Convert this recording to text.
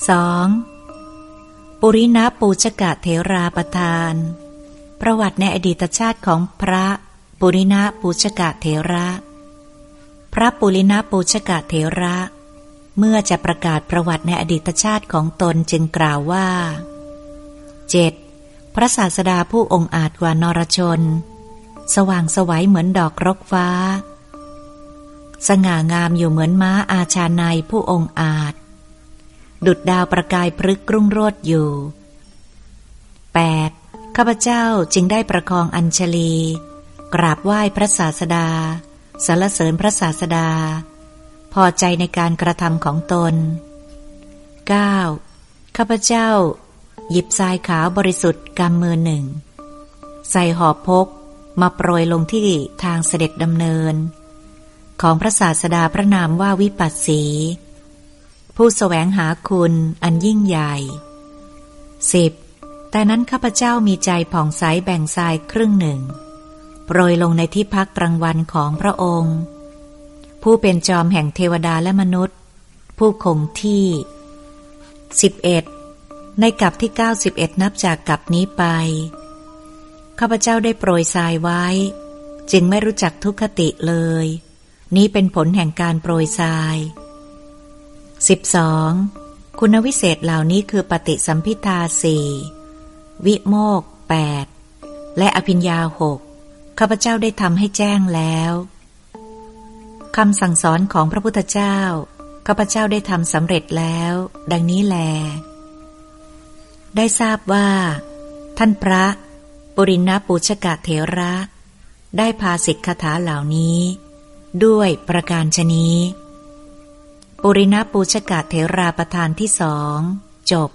2. ปุรินาปูชกะเถราประทาน ประวัติในอดีตชาติของพระปุรินาปูชกะเถระ พระปุรินาปูชกะเถระ เมื่อจะประกาศประวัติในอดีตชาติของตนจึงกล่าวว่า 7. พระศาสดาผู้องอาจกว่านรชน สว่างสวัยเหมือนดอกรกฟ้า สง่างามอยู่เหมือนม้าอาชาในผู้องอาจ ดุดดาวประกายพฤกรุ่งโรจน์อยู่ 8. ข้าพเจ้าจึงได้ประคองอัญชลี กราบไหว้พระศาสดาสรรเสริญพระศาสดา พอใจในการกระทำของตน 9. ข้าพเจ้า หยิบทรายขาวบริสุทธิ์กำมือหนึ่ง ใส่หอบพกมาโปรยลงที่ทางเสด็จดำเนิน ของพระศาสดาพระนามว่าวิปัสสี ผู้สแสวงหาคุณอันยิ่งใหญ่ 10. แต่นั้นข้าพเจ้ามีใจผ่องใสแบ่งทรายครึ่งหนึ่งโปรยลงในที่พักกลางวันของพระองค์ ผู้เป็นจอมแห่งเทวดาและมนุษย์ ผู้คงที่ 11. ในกับที่ 91 นับจากกับนี้ไป ข้าพเจ้าได้โปรยทรายไว้ จึงไม่รู้จักทุกขติเลย นี้เป็นผลแห่งการโปรยทราย 12. คุณวิเศษเหล่านี้คือปฏิสัมพิทาสี่วิโมกแปดและอภิญญาหกข้าพเจ้าได้ทำให้แจ้งแล้วคำสั่งสอนของพระพุทธเจ้า ข้าพเจ้าได้ทำสำเร็จแล้ว ดังนี้แล ได้ทราบว่า ท่านพระ ปุรินปุชกะเถระ ได้พาสิทธคาถาเหล่านี้ ด้วยประการชนี้ ปุรินปุชกะเถราประธานที่สอง จบ